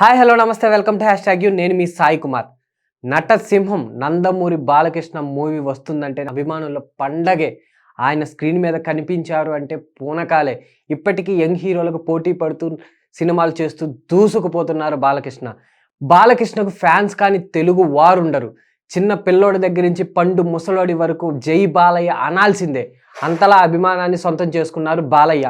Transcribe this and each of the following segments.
Hi hello నమస్తే welcome to hashtag you నేను మీ సాయి కుమార్. నటసింహం నందమూరి బాలకృష్ణ మూవీ వస్తుందంటే అభిమానుల పండగే. ఆయన స్క్రీన్ మీద కనిపించారు అంటే పూనకాలే. ఇప్పటికీ యంగ్ హీరోలకు పోటీ పడుతూ సినిమాలు చేస్తూ దూసుకుపోతున్నారు బాలకృష్ణ. బాలకృష్ణకు ఫ్యాన్స్ కానీ తెలుగు వారుండరు. చిన్న పిల్లోడి దగ్గర నుంచి పండు ముసలోడి వరకు జై బాలయ్య అనాల్సిందే. అంతలా అభిమానాన్ని సొంతం చేసుకున్నారు బాలయ్య.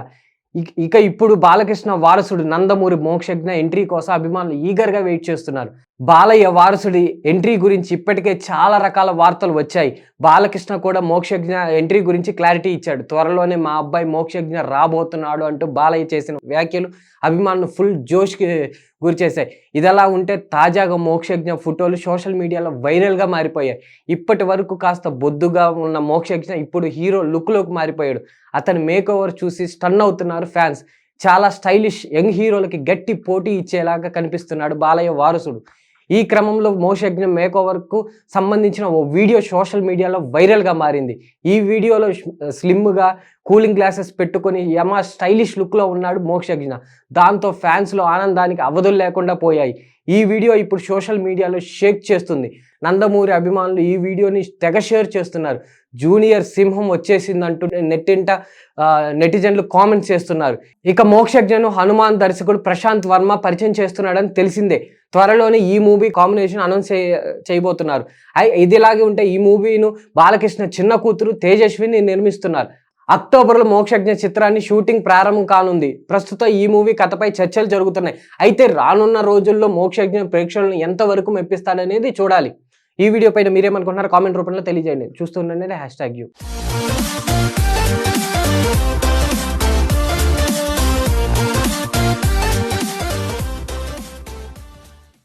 ఇక- ఇక ఇప్పుడు బాలకృష్ణ వారసుడు నందమూరి మోక్షజ్ఞ ఎంట్రీ కోసం అభిమానులు ఈగర్గా వెయిట్ చేస్తున్నారు. బాలయ్య వారసుడి ఎంట్రీ గురించి ఇప్పటికే చాలా రకాల వార్తలు వచ్చాయి. బాలకృష్ణ కూడా మోక్షజ్ఞ ఎంట్రీ గురించి క్లారిటీ ఇచ్చాడు. త్వరలోనే మా అబ్బాయి మోక్షజ్ఞ రాబోతున్నాడు అంటూ బాలయ్య చేసిన వ్యాఖ్యలు అభిమానులు ఫుల్ జోష్కి గురి చేశాయి ఇదలా ఉంటే తాజాగా మోక్షజ్ఞ ఫోటోలు సోషల్ మీడియాలో వైరల్గా మారిపోయాయి. ఇప్పటి వరకు కాస్త బొద్దుగా ఉన్న మోక్షజ్ఞ ఇప్పుడు హీరో లుక్లోకి మారిపోయాడు. అతని మేక్ ఓవర్ చూసి స్టన్ అవుతున్నారు. ఫ్యాన్స్ చాలా స్టైలిష్ యంగ్ హీరోలకి గట్టి పోటీ ఇచ్చేలాగా కనిపిస్తున్నాడు బాలయ్య వారసుడు. ఈ క్రమంలో మోషజ్ఞ మేక్ ఓవర్కు సంబంధించిన ఓ వీడియో సోషల్ మీడియాలో వైరల్గా మారింది. ఈ వీడియోలో స్లిమ్గా కూలింగ్ గ్లాసెస్ పెట్టుకుని యమ స్టైలిష్ లుక్లో ఉన్నాడు మోక్షజ్ఞ. దాంతో ఫ్యాన్స్లో ఆనందానికి అవధులు లేకుండా పోయాయి. ఈ వీడియో ఇప్పుడు సోషల్ మీడియాలో షేక్ చేస్తుంది. నందమూరి అభిమానులు ఈ వీడియోని తెగ షేర్ చేస్తున్నారు. జూనియర్ సింహం వచ్చేసిందంటూ నెట్టింట నెటిజన్లు కామెంట్స్ చేస్తున్నారు. ఇక మోక్షజ్ఞను హనుమాన్ దర్శకుడు ప్రశాంత్ వర్మ పరిచయం చేస్తున్నాడని తెలిసిందే. త్వరలోనే ఈ మూవీ కాంబినేషన్ అనౌన్స్ చేయబోతున్నారు. అయి ఇదిలాగే ఉంటే ఈ మూవీను బాలకృష్ణ చిన్న కూతురు తేజస్విని నిర్మిస్తున్నారు. అక్టోబర్లో మోక్షజ్ఞ చిత్రాన్ని షూటింగ్ ప్రారంభం కానుంది. ప్రస్తుతం ఈ మూవీ కథపై చర్చలు జరుగుతున్నాయి. అయితే రానున్న రోజుల్లో మోక్షజ్ఞ ప్రేక్షకులను ఎంతవరకు మెప్పిస్తాడనేది చూడాలి. ఈ వీడియో పైన మీరేమనుకుంటున్నారు కామెంట్ రూపంలో తెలియజేయండి. చూస్తుండండి. Hashtag you.